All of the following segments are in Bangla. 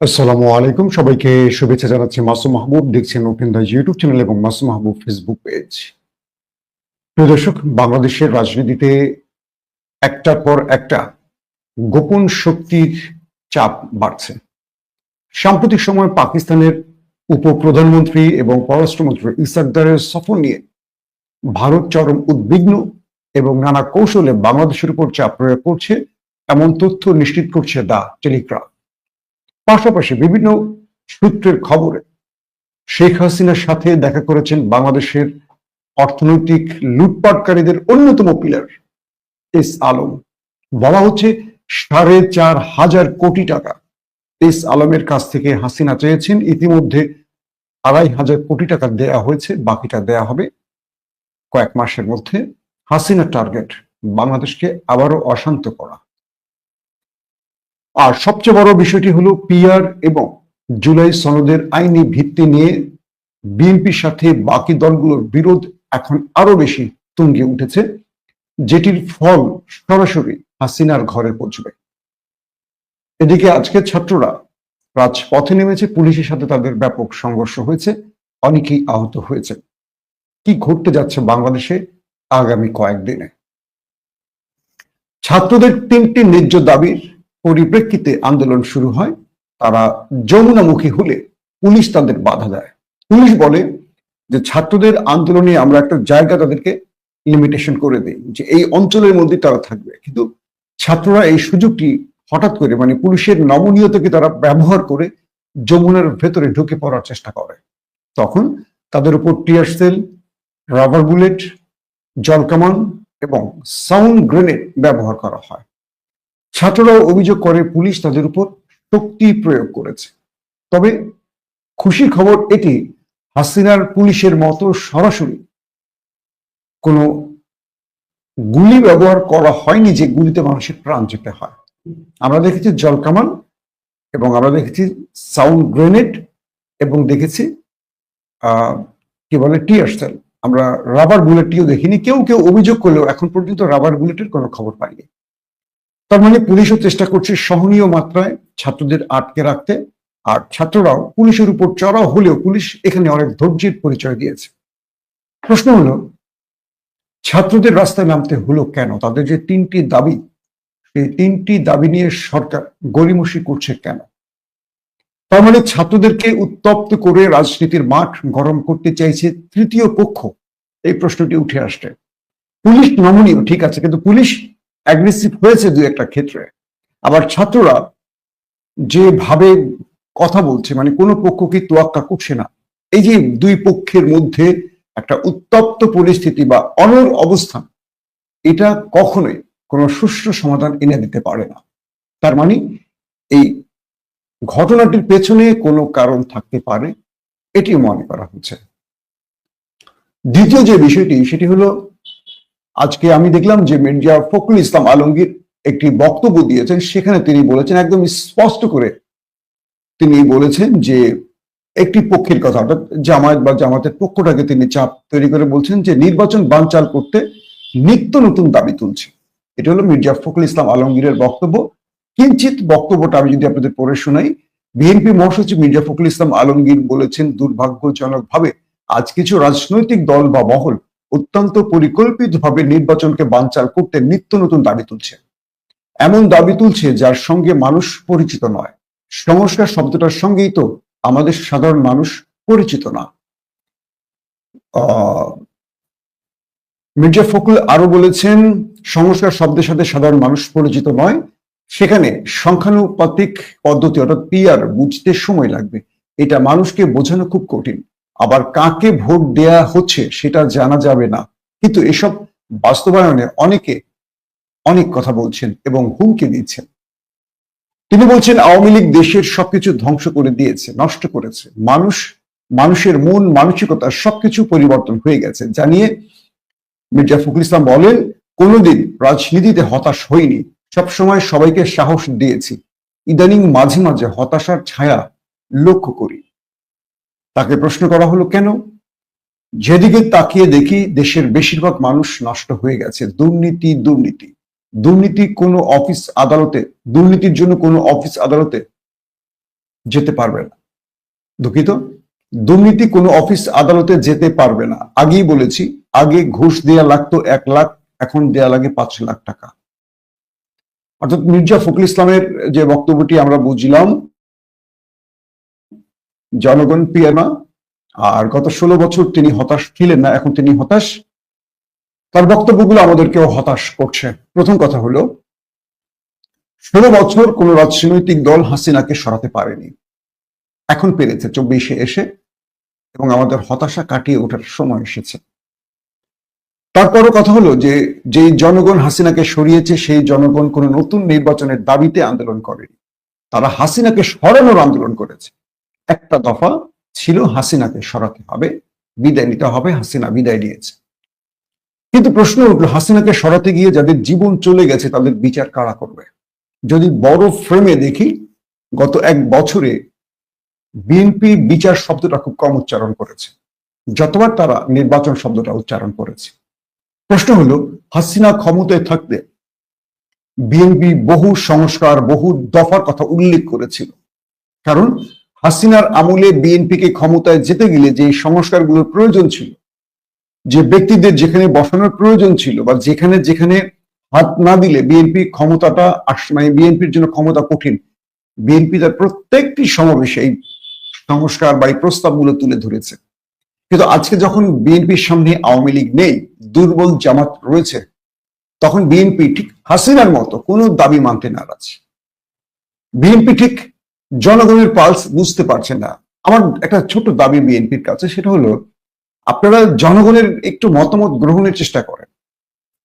আসসালামু আলাইকুম। সবাইকে শুভেচ্ছা জানাচ্ছি মাসুম মাহবুব। দেখছেন ওপেন দা ইউটিউব চ্যানেল এবং মাসুম মাহবুব ফেসবুক পেজ প্রিয় দর্শক, বাংলাদেশের রাজনীতিতে একটার পর একটা গোপন শক্তির চাপ বাড়ছে। সাম্প্রতিক সময় পাকিস্তানের উপপ্রধানমন্ত্রী এবং পররাষ্ট্রমন্ত্রী ইসাকদারের সফর নিয়ে ভারত চরম উদ্বিগ্ন এবং নানা কৌশলে বাংলাদেশের উপর চাপ প্রয়োগ করছে, এমন তথ্য নিশ্চিত করছে দা টেলিগ্রাফ। পাশাপাশি বিভিন্ন সূত্রের খবরে শেখ হাসিনার সাথে দেখা করেছেন বাংলাদেশের অর্থনৈতিক লুটপাটকারীদের অন্যতম পিলার, এস আলম। বলা হচ্ছে সাড়ে চার হাজার কোটি টাকা। এস আলমের কাছ থেকে হাসিনা চেয়েছেন, ইতিমধ্যে আড়াই হাজার কোটি টাকা দেয়া হয়েছে, বাকিটা দেয়া হবে। কয়েক মাসের মধ্যে হাসিনার টার্গেট বাংলাদেশকে আবারও অশান্ত করা। আর সবচেয়ে বড় বিষয়টি হলো পিআর এবং জুলাই সনদের আইনি ভিত্তি নিয়ে বিএনপির সাথে বাকি দলগুলোর বিরোধ এখন আরও বেশি তুঙ্গে উঠেছে, যেটির ফল সরাসরি হাসিনার ঘরে পৌঁছবে। এদিকে আজকে ছাত্ররা রাজপথে নেমেছে, পুলিশের সাথে তাদের ব্যাপক সংঘর্ষ হয়েছে, অনেকেই আহত হয়েছে। কি ঘটতে যাচ্ছে বাংলাদেশে আগামী কয়েকদিনে? ছাত্রদের তিনটি ন্যায্য দাবির পরিপ্রেক্ষিতে আন্দোলন শুরু হয়, তারা যমুনামুখী হলে পুলিশ তাদের বাধা দেয়। পুলিশ বলে যে ছাত্রদের আন্দোলনে আমরা একটা জায়গা তাদেরকে লিমিটেশন করে দিই, যে এই অঞ্চলের মধ্যে তারা থাকবে। কিন্তু ছাত্ররা এই সুযোগটি হঠাৎ করে মানে পুলিশের নমনীয়তাকে তারা ব্যবহার করে যমুনার ভেতরে ঢুকে পড়ার চেষ্টা করে। তখন তাদের উপর টিয়ার সেল রাবার বুলেট জলকামান এবং সাউন্ড গ্রেনেড ব্যবহার করা হয়। ছাত্ররাও অভিযোগ করে পুলিশ তাদের উপর শক্তি প্রয়োগ করেছে। তবে খুশির খবর এটি, হাসিনার পুলিশের মতো সরাসরি কোনো গুলি ব্যবহার করা হয়নি যে গুলিতে মানুষের প্রাণ যেতে হয়। আমরা দেখেছি জলকামান এবং আমরা দেখেছি সাউন্ড গ্রেনেড এবং দেখেছি কি বলে, টিয়ার সেল। আমরা রাবার বুলেটটিও দেখিনি। কেউ কেউ অভিযোগ করলেও এখন পর্যন্ত রাবার বুলেটের কোনো খবর পাইনি। তার মানে পুলিশও চেষ্টা করছে সহনীয় মাত্রায় ছাত্রদের আটকে রাখতে। আর ছাত্ররাও পুলিশের উপর চড়াও হলেও পুলিশ এখানে অনেক ধৈর্যের পরিচয় দিয়েছে। প্রশ্ন হলো, ছাত্রদের রাস্তায় নামতে হলো কেন? তাদের যে তিনটি দাবি, সেই তিনটি দাবি নিয়ে সরকার গরিমসি করছে কেন? তার মানে ছাত্রদেরকে উত্তপ্ত করে রাজনীতির মাঠ গরম করতে চাইছে তৃতীয় পক্ষ। এই প্রশ্নটি উঠে আসছে। পুলিশ নমনীয়, ঠিক আছে, কিন্তু পুলিশ অ্যাগ্রেসিভ হয়েছে দুই একটা ক্ষেত্রে। আবার ছাত্ররা যেভাবে কথা বলছে মানে কোনো পক্ষকে তোয়াক্কা করছে না। এই যে দুই পক্ষের মধ্যে একটা উত্তপ্ত পরিস্থিতি বা অনর অবস্থান, এটা কখনোই কোনো সুষ্ঠু সমাধান এনে দিতে পারে না। তার মানে এই ঘটনাটির পেছনে কোনো কারণ থাকতে পারে এটি মনে করা হচ্ছে। দ্বিতীয় যে বিষয়টি, সেটি হলো আজকে আমি দেখলাম যে মির্জা ফখরুল ইসলাম আলমগীর একটি বক্তব্য দিয়েছেন, সেখানে তিনি বলেছেন, একদম স্পষ্ট করে তিনি বলেছেন যে একটি পক্ষের কথা, অর্থাৎ জামায়াত বা জামাতের পক্ষটাকে তিনি চাপ তৈরি করে বলছেন যে নির্বাচন বানচাল করতে নিত্য নতুন দাবি তুলছে। এটা হলো মির্জা ফখরুল ইসলাম আলমগীরের বক্তব্য। কিঞ্চিত বক্তব্যটা আমি যদি আপনাদের পড়ে শোনাই, বিএনপি মহাসচিব মির্জা ফখরুল ইসলাম আলমগীর বলেছেন, দুর্ভাগ্যজনকভাবে আজ কিছু রাজনৈতিক দল বা মহল অত্যন্ত পরিকল্পিতভাবে নির্বাচনকে বানচাল করতে নিত্য নতুন দাবি তুলছে। এমন দাবি তুলছে যার সঙ্গে মানুষ পরিচিত নয়। সংস্কার শব্দটার সঙ্গেই তো আমাদের সাধারণ মানুষ পরিচিত না। মির্জা ফখরুল আরও বলেছেন, সংস্কার শব্দের সাথে সাধারণ মানুষ পরিচিত নয়। সেখানে সংখ্যানুপাতিক পদ্ধতি অর্থাৎ পিআর বুঝতে সময় লাগবে। এটা মানুষকে বোঝানো খুব কঠিন। আবার কাকে ভোট দেয়া হচ্ছে সেটা জানা যাবে না। কিন্তু এসব বাস্তবায়নে অনেকে অনেক কথা বলছেন এবং হুমকি দিচ্ছেন। তিনি বলছেন, আওয়ামী লীগ দেশের সবকিছু ধ্বংস করে দিয়েছে, নষ্ট করেছে। মানুষ, মানুষের মন, মানসিকতা সবকিছু পরিবর্তন হয়ে গেছে। জানিয়ে মির্জা ফখরুল ইসলাম বলেন, কোনোদিন রাজনীতিতে হতাশ হইনি। সবসময় সবাইকে সাহস দিয়েছি। ইদানিং মাঝে মাঝে হতাশার ছায়া লক্ষ্য করি। তাকে প্রশ্ন করা হলো, কেন? যেদিকে তাকিয়ে দেখি, দেশের বেশিরভাগ মানুষ নষ্ট হয়ে গেছে। দুর্নীতি দুর্নীতি। দুর্নীতি কোনো অফিস আদালতে, দুর্নীতির জন্য কোনো অফিস আদালতে যেতে পারবে না। দুঃখিত? দুর্নীতি কোনো অফিস আদালতে যেতে পারবে না। আগেই বলেছি, আগে ঘুষ দেয়া লাগতো এক লাখ, এখন দেয়া লাগে পাঁচ লাখ টাকা। অর্থাৎ মির্জা ফখরুল ইসলামের যে বক্তব্যটি আমরা বুঝলাম জনগণ প্রিয় না আর গত ষোলো বছর তিনি হতাশ ছিলেন না, এখন তিনি হতাশ। তার বক্তব্যগুলো আমাদেরকেও হতাশ করছে। প্রথম কথা হলো, ষোলো বছর কোন রাজনৈতিক দল হাসিনাকে সরাতে পারেনি। এখন পেরেছে, চব্বিশে এসে, এবং আমাদের হতাশা কাটিয়ে ওঠার সময় এসেছে। তারপরও কথা হলো যে, যেই জনগণ হাসিনাকে সরিয়েছে, সেই জনগণ কোন নতুন নির্বাচনের দাবিতে আন্দোলন করেনি। তারা হাসিনাকে সরানোর আন্দোলন করেছে। একটা দফা ছিল হাসিনাকে সরাতে হবে, বিদায় নিতে হবে, হাসিনা বিদায় নিয়েছে। কিন্তু প্রশ্ন উঠল, হাসিনাকে সরাতে গিয়ে যাদের জীবন চলে গেছে তাদের বিচার কারা করবে? যদি বড় ফ্রেমে দেখি, গত এক বছরে বিএনপি বিচার শব্দটা খুব কম উচ্চারণ করেছে। যতবার তারা নির্বাচন শব্দটা উচ্চারণ করেছে। প্রশ্ন হলো, হাসিনা ক্ষমতায় থাকতে বিএনপি বহু সংস্কার, বহু দফার কথা উল্লেখ করেছিল। কারণ হাসিনার আমলে বিএনপিকে ক্ষমতায় যেতে গেলে যে সংস্কারগুলোর প্রয়োজন ছিল, যে ব্যক্তিদের যেখানে বসানোর প্রয়োজন ছিল বা যেখানে যেখানে হাত না দিলে বিএনপি ক্ষমতাটা মানে বিএনপির জন্য ক্ষমতা কঠিন, বিএনপি তার প্রত্যেকটি সমাবেশে এই সংস্কার বা এই প্রস্তাবগুলো তুলে ধরেছে। কিন্তু আজকে যখন বিএনপির সামনে আওয়ামী লীগ নেই, দুর্বল জামাত রয়েছে, তখন বিএনপি ঠিক হাসিনার মতো কোনো দাবি মানতে নারাজ। বিএনপি ঠিক জনগণের পালস বুঝতে পারছে না। আমার একটা ছোট দাবি বিএনপির কাছে, সেটা হলো, আপনারা জনগণের একটু মতামত গ্রহণের চেষ্টা করেন।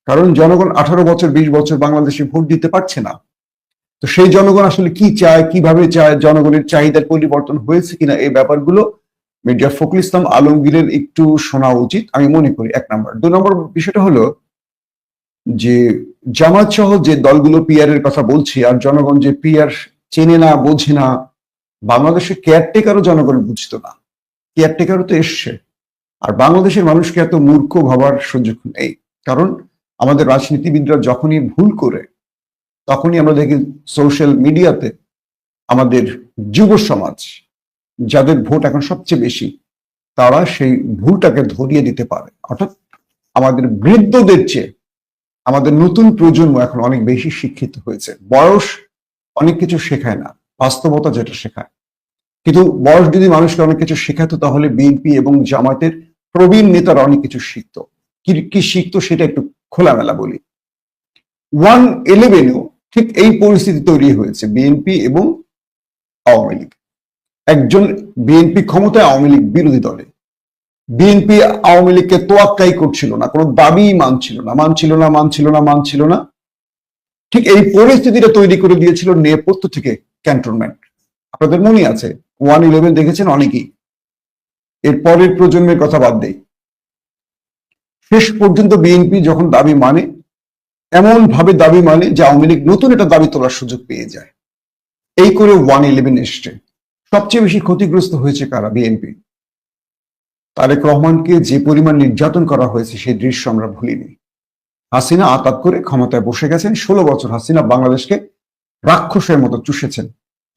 কারণ জনগণ আঠারো বছর, বিশ বছর বাংলাদেশে ভোট দিতে পারছে না। তো সেই জনগণ আসলে কি চায়, কীভাবে চায়, জনগণের চাহিদার পরিবর্তন হয়েছে কিনা এই ব্যাপারগুলো মির্জা ফখরুল ইসলাম আলমগীরের একটু শোনা উচিত, আমি মনে করি এক নম্বর। দু নম্বর বিষয়টা হলো যে জামাত সহ যে দলগুলো পিআর এর কথা বলছি, আর জনগণ যে পিআর চেনে না, বোঝে না। বাংলাদেশের কেয়ারটেকারও জনগণ বুঝতো না। কেয়ারটেকারও তো এসছে। আর বাংলাদেশের মানুষকে এত মূর্খ ভাবার সুযোগ নেই। কারণ আমাদের রাজনীতিবিদরা যখনই ভুল করে, তখনই আমরা দেখি সোশ্যাল মিডিয়াতে আমাদের যুব সমাজ, যাদের ভোট এখন সবচেয়ে বেশি, তারা সেই ভুলটাকে ধরিয়ে দিতে পারে। অর্থাৎ আমাদের বৃদ্ধদের চেয়ে আমাদের নতুন প্রজন্ম এখন অনেক বেশি শিক্ষিত হয়েছে। বয়স অনেক কিছু শেখায় না, বাস্তবতা যেটা শেখায়। কিন্তু বয়স যদি মানুষকে অনেক কিছু শেখাতো, তাহলে বিএনপি এবং জামায়াতের প্রবীণ নেতারা অনেক কিছু শিখতো। কি কি শিখতো সেটা একটু খোলামেলা বলি। ওয়ান ইলেভেনেও ঠিক এই পরিস্থিতি তৈরি হয়েছে বিএনপি এবং আওয়ামী লীগ। একজন বিএনপি ক্ষমতায় আওয়ামী লীগ বিরোধী দলে। বিএনপি আওয়ামী লীগকে তোয়াক্কাই করছিল না, কোনো দাবি মানছিল না মানছিল না মানছিল না মানছিল না। ঠিক এই পরিস্থিতিটা তৈরি করে দিয়েছিল নেপথ্য থেকে ক্যান্টনমেন্ট আপনাদের মনে আছে? ওয়ান ইলেভেন দেখেছেন অনেকেই। এর পরের প্রজন্মের কথা বাদ দেই। শেষ পর্যন্ত বিএনপি যখন দাবি মানে এমন ভাবে দাবি মানে যে আওয়ামী লীগ নতুন একটা দাবি তোলার সুযোগ পেয়ে যায়। এই করে ওয়ান ইলেভেন এসছে। সবচেয়ে বেশি ক্ষতিগ্রস্ত হয়েছে কারা বিএনপি তারেক রহমানকে যে পরিমাণ নির্যাতন করা হয়েছে সেই দৃশ্য আমরা ভুলিনি। হাসিনা আতাত করে ক্ষমতায় বসে গেছেন, ষোলো বছর হাসিনা বাংলাদেশকে রাক্ষসের মতো চুষেছেন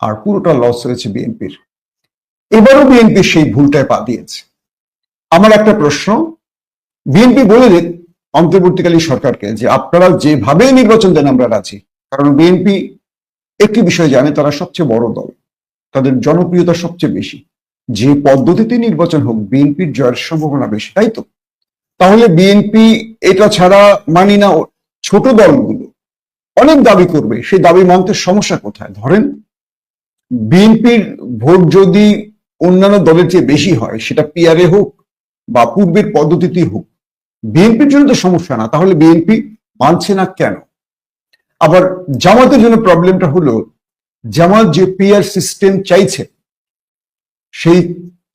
আর পুরোটা লস হয়েছে বিএনপির। এবারও বিএনপি সেই ভুলটায় পা দিয়েছে। আমার একটা প্রশ্ন, বিএনপি বলে দিক অন্তর্বর্তীকালীন সরকারকে যে আপনারা যেভাবে নির্বাচন দেন আমরা রাজি, কারণ বিএনপি একটি বিষয় জানে, তারা সবচেয়ে বড় দল, তাদের জনপ্রিয়তা সবচেয়ে বেশি। যে পদ্ধতিতে নির্বাচন হোক, বিএনপির জয়ের সম্ভাবনা বেশি, তাই তো? তাহলে বিএনপি এটা ছাড়া মানি না ছোট দলগুলো। অনেক দাবি করবে, সেই দাবি মানতে সমস্যা কোথায়? ধরেন বিএনপির ভোট যদি অন্যান্য দলের চেয়ে বেশি হয়, সেটা পিআরএ হোক বা পূর্বের পদ্ধতিতেই হোক বিএনপির জন্য তো সমস্যা না, তাহলে বিএনপি মানছে না কেন? আবার জামাতের জন্য প্রবলেমটা হলো, জামাত যে পিআর সিস্টেম চাইছে, সেই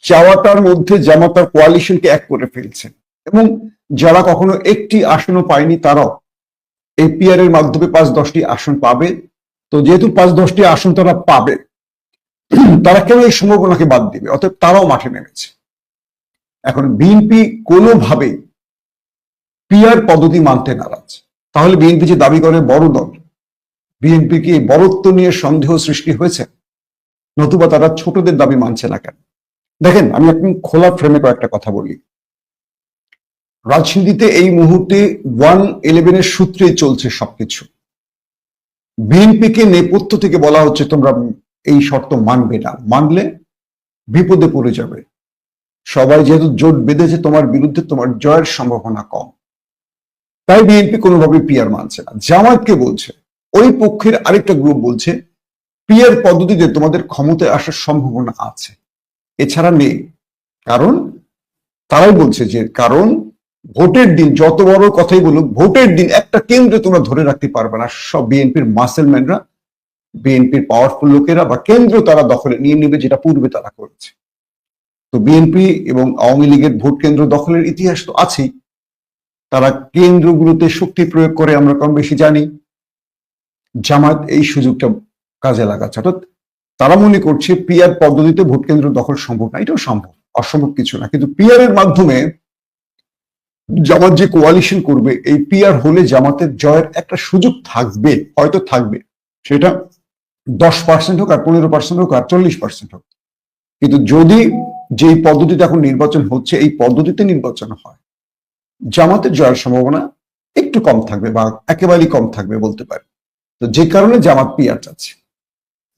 চাওয়াটার মধ্যে জামাতার কোয়ালিশনকে এক করে ফেলছে। এবং যারা কখনো একটি আসনও পায়নি, তারাও এই পিআর এর মাধ্যমে পাঁচ দশটি আসন পাবে। তো যেহেতু পাঁচ দশটি আসন তারা পাবে, তারা কেন এই সম্ভাবনাকে বাদ দিবে? অতএব তারাও মাঠে নেমেছে। এখন বিএনপি কোনোভাবেই পিআর পদ্ধতি মানতে নারাজ। তাহলে বিএনপি যে দাবি করে বড় দল বিএনপি কি বড়ত্ব নিয়ে সন্দেহ সৃষ্টি হয়েছে? নতুবা তারা ছোটদের দাবি মানছে না কেন? দেখেন, আমি একদম খোলা ফ্রেমে কয়েকটা কথা বলি। রাজনীতিতে এই মুহূর্তে ওয়ান ইলেভেনের সূত্রে চলছে সবকিছু। বিএনপিকে নেপথ্য থেকে বলা হচ্ছে তোমরা এই শর্ত মানবে না। মানলে বিপদে পড়ে যাবে। সবাই যেহেতু জোট বেঁধেছে, তোমার বিরুদ্ধে তোমার জয়ের সম্ভাবনা কম। তাই বিএনপি কোনোভাবে পিয়ার মানছে না। জামায়াতকে বলছে, ওই পক্ষের আরেকটা গ্রুপ বলছে, পিয়ার পদ্ধতিতে তোমাদের ক্ষমতায় আসার সম্ভাবনা আছে। এছাড়া নেই। কারণ? তারাই বলছে যে কারণ ভোটের দিন যত বড় কথাই বলুক, ভোটের দিন একটা কেন্দ্রে তোমরা ধরে রাখতে পারবে না। সব বিএনপির মাসেলম্যানরা বিএনপির পাওয়ারফুল লোকেরা বা কেন্দ্র তারা দখলে নিয়ে নেবে যেটা পূর্বে তারা করেছে। তো বিএনপি এবং আওয়ামী লীগের ভোট কেন্দ্র দখলের ইতিহাস তো আছেই। তারা কেন্দ্রগুলোতে শক্তি প্রয়োগ করে আমরা কম বেশি জানি। জামাত এই সুযোগটা কাজে লাগাচ্ছে। অর্থাৎ তারা মনে করছে পিয়ার পদ্ধতিতে ভোট কেন্দ্র দখল সম্ভব না। এটাও সম্ভব, অসম্ভব কিছু না। কিন্তু পিয়ারের মাধ্যমে জামাত যে কোয়ালিশন করবে, এই পিয়ার হলে জামাতের জয়ের একটা সুযোগ থাকবে, হয়তো থাকবে। সেটা দশ পার্সেন্ট হোক আর পনেরো পার্সেন্ট হোক আর চল্লিশ পার্সেন্ট হোক। কিন্তু যদি যেই পদ্ধতিতে এখন নির্বাচন হচ্ছে, এই পদ্ধতিতে নির্বাচন হয়, জামাতের জয়ের সম্ভাবনা একটু কম থাকবে বা একেবারেই কম থাকবে বলতে পারি। তো যে কারণে জামাত পিয়ার চাচ্ছে।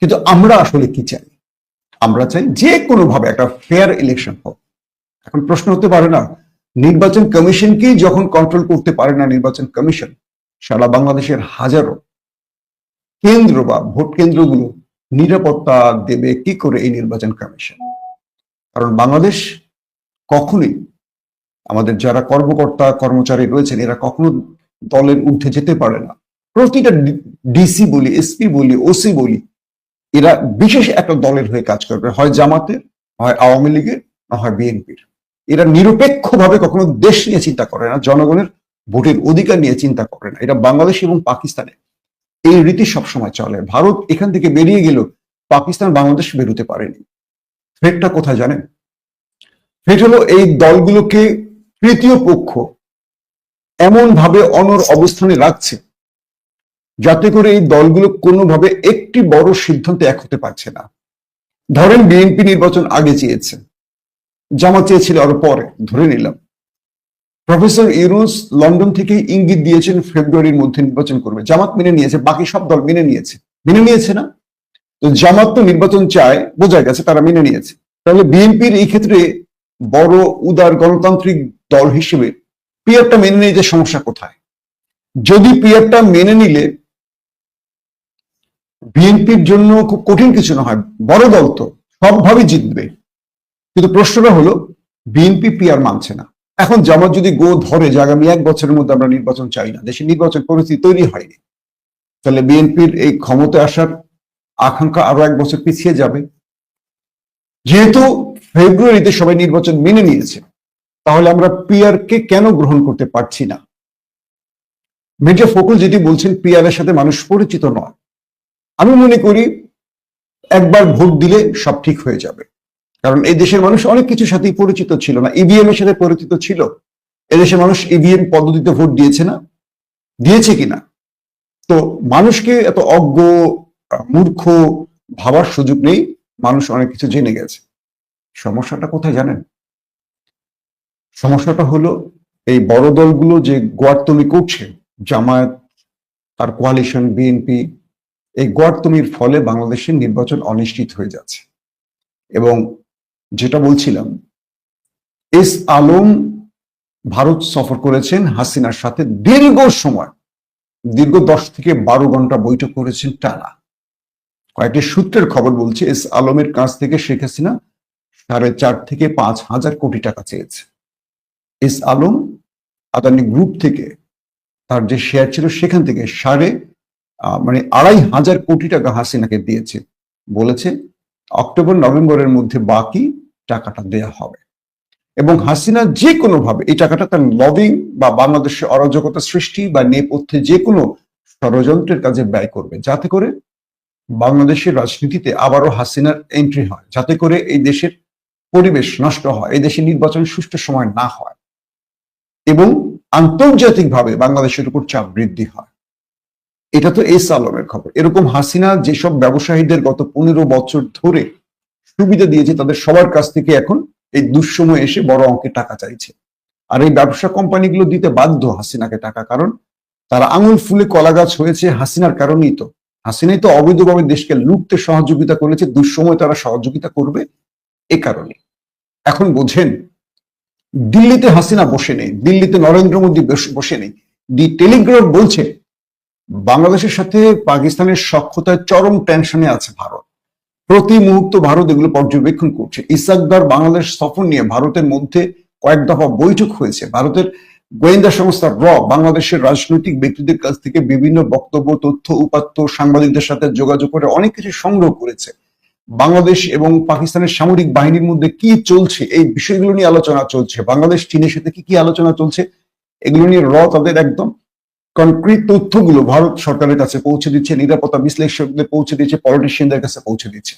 কিন্তু আমরা আসলে কি চাই? আমরা চাই যে কোনো ভাবে একটা ফেয়ার ইলেকশন হোক। এখন প্রশ্ন হতে পারে না নির্বাচন কমিশনকেই যখন কন্ট্রোল করতে পারে না নির্বাচন কমিশন, সারা বাংলাদেশের হাজারো কেন্দ্র বা ভোট কেন্দ্রগুলো নিরাপত্তা দেবে কি করে এই নির্বাচন কমিশন? কারণ বাংলাদেশ কখনোই, আমাদের যারা কর্মকর্তা, কর্মচারী রয়েছেন, এরা কখনো দলের ঊর্ধ্বে যেতে পারে না। প্রতিটা ডিসি বলি, এসপি বলি, ওসি বলি, এরা বিশেষ একটা দলের হয়ে কাজ করবে। হয় জামাতের, হয় আওয়ামী লীগের, না হয় বিএনপির। এরা নিরপেক্ষভাবে কখনো দেশ নিয়ে চিন্তা করে না, জনগণের ভোটের অধিকার নিয়ে চিন্তা করে না। এটা বাংলাদেশ এবং পাকিস্তানে। এই রীতি সবসময় চলে। ভারত এখান থেকে বেরিয়ে গেল পাকিস্তান বাংলাদেশ বেরোতে পারেনি। থ্রেটটা কোথায় জানেন? থ্রেট হলো এই দলগুলোকে তৃতীয় পক্ষ এমন ভাবে অনর অবস্থানে রাখছে, যাতে করে এই দলগুলো কোনোভাবে একটি বড় সিদ্ধান্তে এক হতে পারছে না। ধরেন বিএনপি নির্বাচন আগে চেয়েছে। জামা চেয়েছিল আরও পরে, ধরে নিলাম। প্রফেসর ইউনুস লন্ডন থেকে ইঙ্গিত দিয়েছেন ফেব্রুয়ারির মধ্যে নির্বাচন করবে। জামাত মেনে নিয়েছে, বাকি সব দল মেনে নিয়েছে। মেনে নিয়েছে না? তো জামাত তো নির্বাচন চায়, বোঝা গেছে তারা মেনে নিয়েছে। তাহলে বিএনপির এই ক্ষেত্রে বড় উদার গণতান্ত্রিক দল হিসেবে পিয়ারটা মেনে নিয়ে যে সমস্যা কোথায়? যদি পিয়ারটা মেনে নিলে বিএনপির জন্য খুব কঠিন কিছু না হয়, বড় দল তো সবভাবে জিতবে। কিন্তু প্রশ্নটা হলো, বিএনপি পিয়ার মানছে না। এখন জামাত যদি গো ধরে যে আগামী এক বছরের মধ্যে আমরা নির্বাচন চাই না, দেশে নির্বাচন পরিস্থিতি তৈরি হয়নি, তাহলে বিএনপির এই ক্ষমতায় আসার আকাঙ্ক্ষা আরও এক বছর পিছিয়ে যাবে। যেহেতু ফেব্রুয়ারিতে সবাই নির্বাচন মেনে নিয়েছে, তাহলে আমরা পিয়ার কে কেন গ্রহণ করতে পারছি না? মির্জা ফখরুল যেটি বলছেন পিয়ার এর সাথে মানুষ পরিচিত নয়। আমি মনে করি, একবার ভোট দিলে সব ঠিক হয়ে যাবে। কারণ এই দেশের মানুষ অনেক কিছুর সাথেই পরিচিত ছিল না। ইভিএম এর সাথে পরিচিত ছিল। এদেশের মানুষ ইভিএম পদ্ধতিতে ভোট দিয়েছে না। দিয়েছে কিনা তো মানুষকে এত অজ্ঞ, মূর্খ ভাবার সুযোগ নেই। মানুষ অনেক কিছু জেনে গেছে। সমস্যাটা কোথায় জানেন? সমস্যাটা হলো এই বড় দলগুলো যে গোয়ারতমি করছে, জামায়াত আর কোয়ালিশন বিএনপি এই গোয়ারতমির ফলে বাংলাদেশের নির্বাচন অনিশ্চিত হয়ে যাচ্ছে। এবং যেটা বলছিলাম, এস আলম ভারত সফর করেছেন হাসিনার সাথে দীর্ঘ সময়। দীর্ঘ দশ থেকে বারো ঘণ্টা বৈঠক করেছেন টানা কয়েকটি সূত্রের খবর বলছে, এস আলমের কাছ থেকে শেখ হাসিনা সাড়ে চার থেকে পাঁচ হাজার কোটি টাকা চেয়েছে। এস আলম আদানি গ্রুপ থেকে তার যে শেয়ার ছিল, সেখান থেকে সাড়ে মানে আড়াই হাজার কোটি টাকা হাসিনাকে দিয়েছে। বলেছে, অক্টোবর, নভেম্বরের মধ্যে বাকি টাকাটা দেয়া হবে। এবং হাসিনা যে কোনো ভাবে এই টাকাটা তার লবিং বা বাংলাদেশের অরাজকতা সৃষ্টি বা নেপথ্যে যে কোনো ষড়যন্ত্রের কাজে ব্যয় করবে। যাতে করে বাংলাদেশের রাজনীতিতে আবারও হাসিনার এন্ট্রি হয়। যাতে করে এই দেশের পরিবেশ নষ্ট হয়, এই দেশের নির্বাচন সুষ্ঠু সময় না হয় এবং আন্তর্জাতিকভাবে বাংলাদেশের উপর চাপ বৃদ্ধি হয়। এটা তো এস আলমের খবর। এরকম হাসিনা যেসব ব্যবসায়ীদের গত পনেরো বছর ধরে সুবিধা দিয়েছে তাদের সবার কাছ থেকে এখন এই দুঃসময় এসে বড় অঙ্কের টাকা চাইছে। আর এই ব্যবসা কোম্পানিগুলো দিতে বাধ্য হাসিনাকে টাকা, কারণ তারা আঙুল ফুলে কলা গাছ হয়েছে হাসিনার কারণেই তো। হাসিনাই তো অবৈধভাবে দেশকে লুটতে সহযোগিতা করেছে, দুঃসময় তারা সহযোগিতা করবে এ কারণে। এখন বোঝেন, দিল্লিতে হাসিনা বসে নেই, দিল্লিতে নরেন্দ্র মোদী বসে নেই। দি টেলিগ্রাফ বলছে, বাংলাদেশের সাথে পাকিস্তানের সক্ষতায় চরম টেনশনে আছে ভারত। প্রতি মুহূর্ত ভারত এগুলো পর্যবেক্ষণ করছে। ইসাকদার বাংলাদেশ সফর নিয়ে ভারতের মধ্যে কয়েক দফা বৈঠক হয়েছে। ভারতের গোয়েন্দা সংস্থা র, বাংলাদেশের রাজনৈতিক ব্যক্তিদের কাছ থেকে বিভিন্ন বক্তব্য, তথ্য, উপাত্ত, সাংবাদিকদের সাথে যোগাযোগ করে অনেক কিছু সংগ্রহ করেছে। বাংলাদেশ এবং পাকিস্তানের সামরিক বাহিনীর মধ্যে কি চলছে, এই বিষয়গুলো নিয়ে আলোচনা চলছে। বাংলাদেশ, চীনের সাথে কি কি আলোচনা চলছে, এগুলো নিয়ে র তাদের একদম কনক্রিট তথ্যগুলো ভারত সরকারের কাছে পৌঁছে দিচ্ছে, নিরাপত্তা বিশ্লেষকদের পৌঁছে দিচ্ছে পলিটিশিয়ানদের কাছে পৌঁছে দিচ্ছে।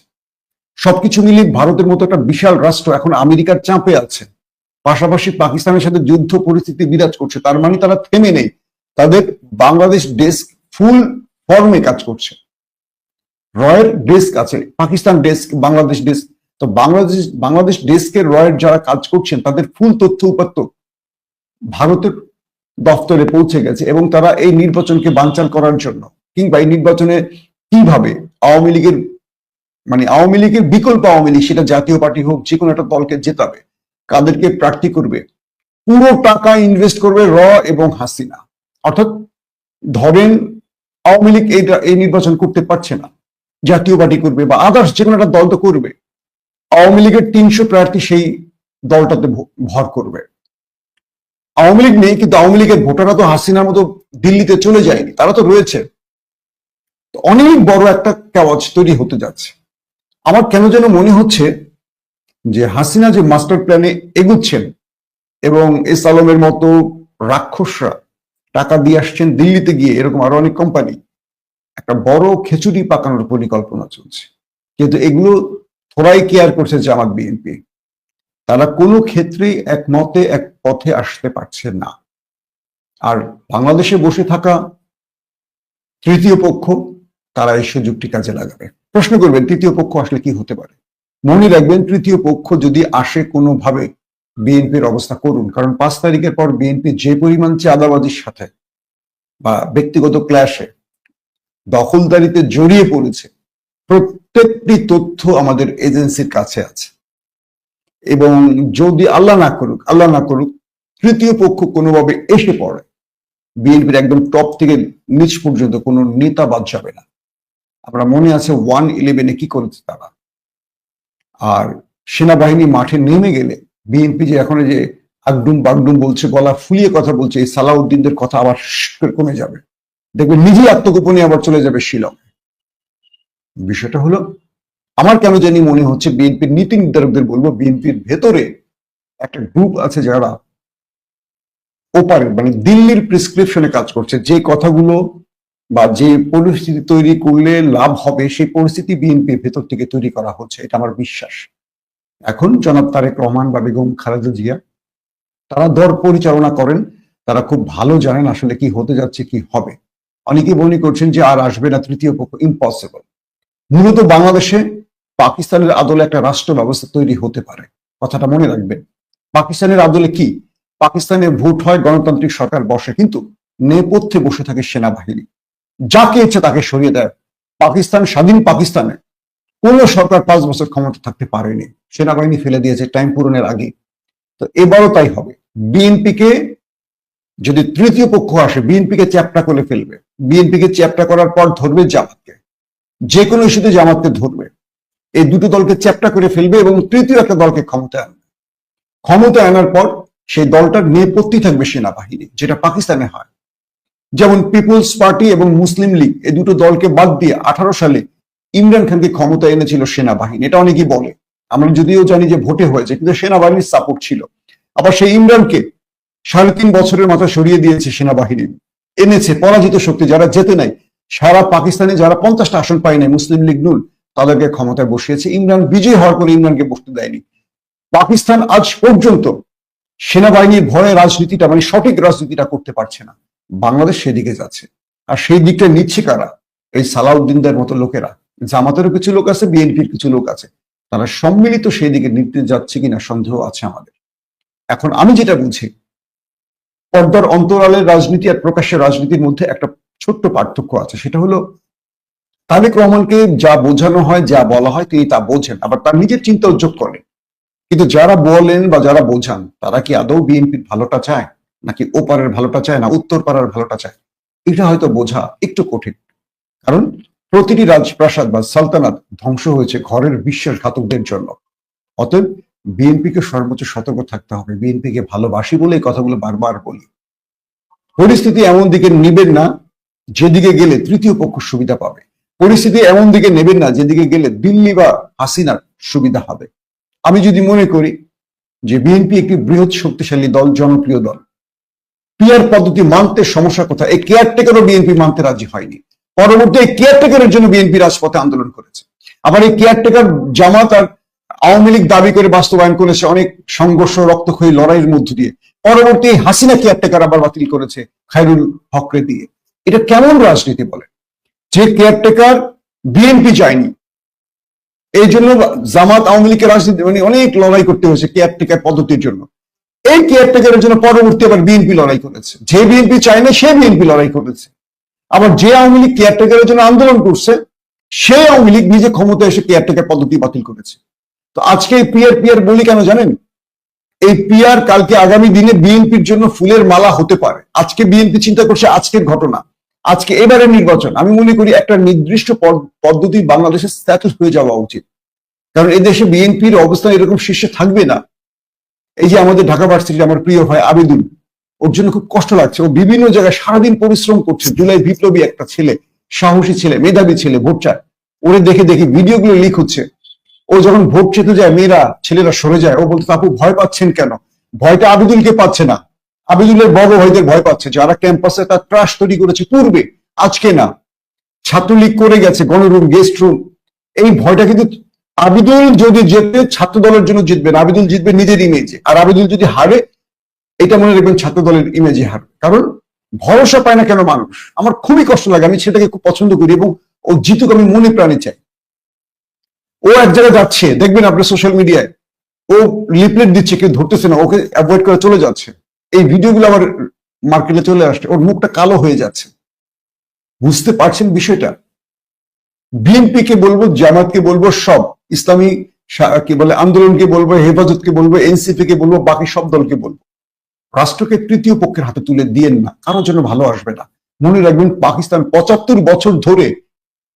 সবকিছু মিলিয়ে ভারতের মতো একটা বিশাল রাষ্ট্র এখন আমেরিকার চাপে আছে। পাশাপাশি পাকিস্তানের সাথে যুদ্ধ পরিস্থিতি বিরাজ করছে, তার মানে তারা থেমে নেই। তাদের বাংলাদেশ ডেস্ক ফুল ফর্মে কাজ করছে। রয়ের ডেস্ক আছে, পাকিস্তান ডেস্ক, বাংলাদেশ ডেস্ক। তো বাংলাদেশ বাংলাদেশ ডেস্কের রয়ের যারা কাজ করছেন, তাদের ফুল তথ্য উপাত্ত ভারতের দপ্তরে পৌঁছে গেছে এবং তারা এই নির্বাচনকে বানচাল করার জন্য কিংবা এই নির্বাচনে কীভাবে আওয়ামী লীগের মানে আওয়ামী লীগের বিকল্প আওয়ামী লীগ, সেটা জাতীয় পার্টি হোক, যে কোনো একটা দলকে জেতাবে, কাদেরকে প্রার্থী করবে, পুরো টাকা ইনভেস্ট করবে র এবং হাসিনা। অর্থাৎ ধরেন আওয়ামী লীগ এই নির্বাচন করতে পারছে না, জাতীয় পার্টি করবে বা আদার্স যে কোনো একটা দল তো করবে, আওয়ামী লীগের তিনশো প্রার্থী সেই দলটাতে ভর করবে। আওয়ামী লীগ নেই, কিন্তু আওয়ামী লীগের ভোটাররা তো হাসিনার মতো দিল্লিতে চলে যায়নি, তারা তো রয়েছে। অনেক বড় একটা কাওয়াজ তৈরি হতে যাচ্ছে। আমার কেন যেন মনে হচ্ছে যে হাসিনা যে মাস্টার প্ল্যানে এগুচ্ছেন এবং এস আলমের মতো রাক্ষসরা টাকা দিয়ে আসছেন দিল্লিতে গিয়ে, এরকম আরও অনেক কোম্পানি একটা বড় খেচুড়ি পাকানোর পরিকল্পনা চলছে। কিন্তু এগুলো থোড়াই কেয়ার করছে জামাত বিএনপি। তারা কোনো ক্ষেত্রেই এক মতে এক পথে আসতে পারছে না। আর বাংলাদেশে বসে থাকা তৃতীয় পক্ষ, তারা এই সুযোগটি কাজে লাগাবে। প্রশ্ন করবেন, তৃতীয় পক্ষ আসলে কি হতে পারে? মনে রাখবেন, তৃতীয় পক্ষ যদি আসে কোনোভাবে, বিএনপির অবস্থা করুন। কারণ পাঁচ তারিখের পর বিএনপি যে পরিমাণ চাঁদাবাজির সাথে বা ব্যক্তিগত ক্ল্যাশে দখলদারিতে জড়িয়ে পড়েছে, প্রত্যেকটি তথ্য আমাদের এজেন্সির কাছে আছে। এবং যদি আল্লাহ না করুক, আল্লাহ না করুক, তৃতীয় পক্ষ কোনোভাবে এসে পড়ে। বিএনপির একদম টপ থেকে নিচ পর্যন্ত কোনো নেতা বাদ যাবে না। আমরা মনে আছে ওয়ান ইলেভেনে কি করেছে তারা? আর সেনাবাহিনী মাঠে নেমে গেলে বিএনপি যে এখন যে আগডুম বাগডুম বলছে, গলা ফুলিয়ে কথা বলছে, এই সালাউদ্দিনদের কথা আবার কমে যাবে। দেখবে নিজেই আত্মগোপনে আবার চলে যাবে শিলং। বিষয়টা হলো আমার কেন জানি মনে হচ্ছে বিএনপির নীতি নির্ধারকদের বলব, বিএনপির ভেতরে একটা গ্রুপ আছে যারা ওপারে মানে দিল্লির প্রেসক্রিপশনে কাজ করছে। যে কথাগুলো বা যে পরিস্থিতি তৈরি করলে লাভ হবে, সেই পরিস্থিতি বিএনপির ভেতর থেকে তৈরি করা হচ্ছে, এটা আমার বিশ্বাস। এখন জনাব তারেক রহমান বা বেগম খালেদা জিয়া, তারা দর পরিচালনা করেন, তারা খুব ভালো জানেন আসলে কি হতে যাচ্ছে, কি হবে। অনেকে মনে করছেন যে আর আসবে না, তৃতীয় পক্ষ ইম্পসিবল মূলত বাংলাদেশে পাকিস্তানের আদলে একটা রাষ্ট্র ব্যবস্থা তৈরি হতে পারে। কথাটা মনে রাখবেন। পাকিস্তানের আদলে কি? পাকিস্তানে ভোট হয় গণতান্ত্রিক সরকার বসে, কিন্তু নেপথ্যে বসে থাকে সেনাবাহিনী। যাকে ইচ্ছে তাকে সরিয়ে দেয়। পাকিস্তান স্বাধীন পাকিস্তানে কোন সরকার পাঁচ বছর ক্ষমতা থাকতে পারেনি। সেনাবাহিনী ফেলে দিয়েছে টাইম পূরণের আগে। তো এবারও তাই হবে। বিএনপি কে যদি তৃতীয় পক্ষ আসে বিএনপি কে চ্যাপ্টা করে ফেলবে। বিএনপি কে চ্যাপ্টা করার পর ধরবে জামাতকে। যে কোনো ইস্যুতে জামাতকে ধরবে। এই দুটো দলকে চ্যাপ্টা করে ফেলবে এবং তৃতীয় একটা দলকে ক্ষমতায় আনবে। ক্ষমতায় আনার পর সেই দলটার নেপথ্যে থাকবে সেনাবাহিনী, যেটা পাকিস্তানে হয়। যেমন পিপুলস পার্টি এবং মুসলিম লীগ, এই দুটো দলকে বাদ দিয়ে আঠারো সালে ইমরান খানকে ক্ষমতা এনেছিল সেনাবাহিনী। এটা অনেকেই বলে। আমরা যদিও জানি যে ভোটে হয়েছে, কিন্তু সেনাবাহিনীর সাপোর্ট ছিল। আবার সেই ইমরানকে সাড়ে তিন বছরের মাথা সরিয়ে দিয়েছে সেনাবাহিনী। এনেছে পরাজিত শক্তি, যারা যেতে নাই। সারা পাকিস্তানে যারা পঞ্চাশটা আসন পায় নাই, মুসলিম লীগ নুল তাদেরকে ক্ষমতায় বসিয়েছে। ইমরান বিজয়ী হওয়ার পর ইমরানকে বসতে দেয়নি। পাকিস্তান আজ পর্যন্ত সেনাবাহিনীর ভয়ে রাজনীতিটা মানে সঠিক রাজনীতিটা করতে পারছে না। বাংলাদেশ সেদিকে যাচ্ছে। আর সেই দিকটা নিচ্ছে কারা? এই সালাউদ্দিনদের মতো লোকেরা। জামাতেরও কিছু লোক আছে, বিএনপির কিছু লোক আছে। তারা সম্মিলিত সেই দিকে নিতে যাচ্ছে কিনা সন্দেহ আছে আমাদের। এখন আমি যেটা বুঝি, পর্দার অন্তরালের রাজনীতি আর প্রকাশ্যের রাজনীতির মধ্যে একটা ছোট্ট পার্থক্য আছে। সেটা হলো তারেক রহমানকে যা বোঝানো হয়, যা বলা হয়, তিনি তা বোঝেন। আবার তার নিজের চিন্তা উদ্যোগ করেন। কিন্তু যারা বলেন বা যারা বোঝান, তারা কি আদৌ বিএনপির ভালোটা চায়? নাকি ওপারের ভালোটা চায় না উত্তর পাড়ার ভালোটা চায়? এটা হয়তো বোঝা একটু কঠিন। কারণ প্রতিটি রাজপ্রাসাদ বা সালতানাত ধ্বংস হয়েছে ঘরের বিশ্বাসঘাতকদের জন্য। অতএব বিএনপিকে সর্বোচ্চ সতর্ক থাকতে হবে। বিএনপিকে ভালোবাসি বলে এই কথাগুলো বারবার বলি। পরিস্থিতি এমন দিকে নিবেন না, যেদিকে গেলে তৃতীয় পক্ষ সুবিধা পাবে। পরিস্থিতি এমন দিকে নেবেন না, যেদিকে গেলে দিল্লি বা হাসিনার সুবিধা হবে। আমি যদি মনে করি যে বিএনপি একটি বৃহৎ শক্তিশালী দল, জনপ্রিয় দল, পিয়ার পদ্ধতি মানতে সমস্যা কোথায়? এই কেয়ারটেকারও বিএনপি মানতে রাজি হয়নি। পরবর্তী এই কেয়ারটেকারের জন্য বিএনপি রাজপথে আন্দোলন করেছে। আবার এই কেয়ারটেকার জামাত আর আওয়ামী লীগ দাবি করে বাস্তবায়ন করেছে অনেক সংঘর্ষ, রক্তক্ষয়ী লড়াইয়ের মধ্য দিয়ে। পরবর্তী হাসিনা কেয়ারটেকার আবার বাতিল করেছে খায়রুল হকরে দিয়ে। এটা কেমন রাজনীতি বলে যে কেয়ারটেকার বিএনপি চায়নি এই জন্য জামাত আওয়ামী লীগের রাজনীতি মানে অনেক লড়াই করতে হয়েছে কেয়ারটেকার পদ্ধতির জন্য। এই কেয়ারটেকারের জন্য পরবর্তী আবার বিএনপি লড়াই করেছে। যে বিএনপি চায় না সে বিএনপি লড়াই করেছে। আবার যে আওয়ামী লীগ কেয়ারটেকারের জন্য আন্দোলন করছে, সে আওয়ামী লীগ নিজে ক্ষমতা এসে কেয়ারটেকার পদ্ধতি বাতিল করেছে। তো আজকে এই পিয়ার পিয়ার বলি কেন জানেন? এই পিয়ার কালকে আগামী দিনে বিএনপির জন্য ফুলের মালা হতে পারে। আজকে বিএনপি চিন্তা করছে, আজকের ঘটনা। আজকে এবারের নির্বাচন, আমি মনে করি একটা নির্দিষ্ট পদ্ধতি বাংলাদেশে স্ট্যাটাস হয়ে যাওয়া উচিত। কারণ এদেশে বিএনপির অবস্থান এরকম শীর্ষে থাকবে না। এই যে আমাদের ঢাকা ভার্সিটির আমার প্রিয় ভাই আবেদুল, ওর জন্য খুব কষ্ট লাগছে। ও বিভিন্ন জায়গায় সারাদিন পরিশ্রম করছে। জুলাই বিপ্লবী একটা ছেলে, সাহসী ছেলে, মেধাবী ছেলে, ভোট চায়। ওরে দেখে দেখে ভিডিওগুলো লিক হচ্ছে। ও যখন ভোট চেতে যায়, মেয়েরা, ছেলেরা সরে যায়। ও বলতে আপু, ভয় পাচ্ছেন কেন? ভয়টা আবিদুলকে পাচ্ছে না। আবিদুলের বড় ভাইদের ভয় পাচ্ছে, যারা ক্যাম্পাসে তার ত্রাস তৈরি করেছে, পূর্বে, আজকে না। ছাত্রলীগ করে গেছে, গণরুম গেস্ট রুম এই ভয়টা কিন্তু আবিদুল যদি জেতে ছাত্র দলের জন্য জিতবে না। আবিদুল জিতবে নিজের ইমেজে আর আবিদুল যদি হারে, এটা মনে রাখবেন ছাত্র দলের ইমেজে হারবে কারণ ভরসা পায় না কেন মানুষ? আমার খুবই কষ্ট লাগে, আমি সেটাকে খুব পছন্দ করি এবং ও জিতুক আমি মনে প্রাণে চাই। ও এক জায়গায় যাচ্ছে, দেখবেন আপনার সোশ্যাল মিডিয়ায় ও লিফলেট দিচ্ছে, কেউ ধরতেছে না, ওকে অ্যাভয়েড করে চলে যাচ্ছে। এই ভিডিওগুলো আমার মার্কেটে চলে আসছে, ওর মুখটা কালো হয়ে যাচ্ছে। বুঝতে পারছেন বিষয়টা? বিএনপি কে বলব জামাতকে বলব, সব। ইসলামী কি বলে আন্দোলনকে বলব, হেফাজতকে বলব এনসিপি কে বলব, বাকি সব দলকে বলব। রাষ্ট্রকে তৃতীয় পক্ষের হাতে তুলে দিয়েন না কারোর জন্য ভালো আসবে না। মনে রাখবেন, পাকিস্তান পঁচাত্তর বছর ধরে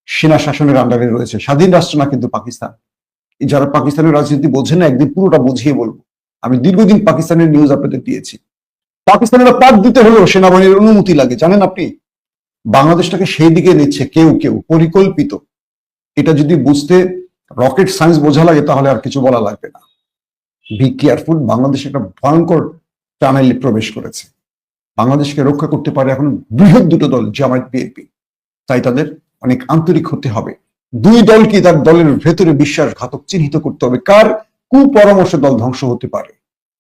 সেনা শাসনের আন্ডারে রয়েছে। স্বাধীন রাষ্ট্র না কিন্তু পাকিস্তান। যারা পাকিস্তানের রাজনীতি বোঝে না, একদিন পুরোটা বুঝিয়ে বলব। আমি দীর্ঘদিন পাকিস্তানের নিউজ আপনাদের দিয়েছি। পাকিস্তানের পাক দিতে হলেও সেনাবাহিনীর অনুমতি লাগে, জানেন আপনি? বাংলাদেশটাকে সেই দিকে নিচ্ছে কেউ কেউ, পরিকল্পিত। এটা যদি বুঝতে রকেট সায়েন্স বোঝা লাগে, তাহলে আর কিছু বলা লাগবে না। বি কেয়ারফুল বাংলাদেশ একটা ভয়ঙ্কর টানেলে প্রবেশ করেছে। বাংলাদেশকে রক্ষা করতে পারে এখন বৃহৎ দুটো দল, জামায়াত, বিএনপি। তাই তাদের অনেক আন্তরিক হতে হবে। দুই দলকে তার দলের ভেতরে বিশ্বাসঘাতক চিহ্নিত করতে হবে? কার কুপরামর্শ দল ধ্বংস হতে পারে?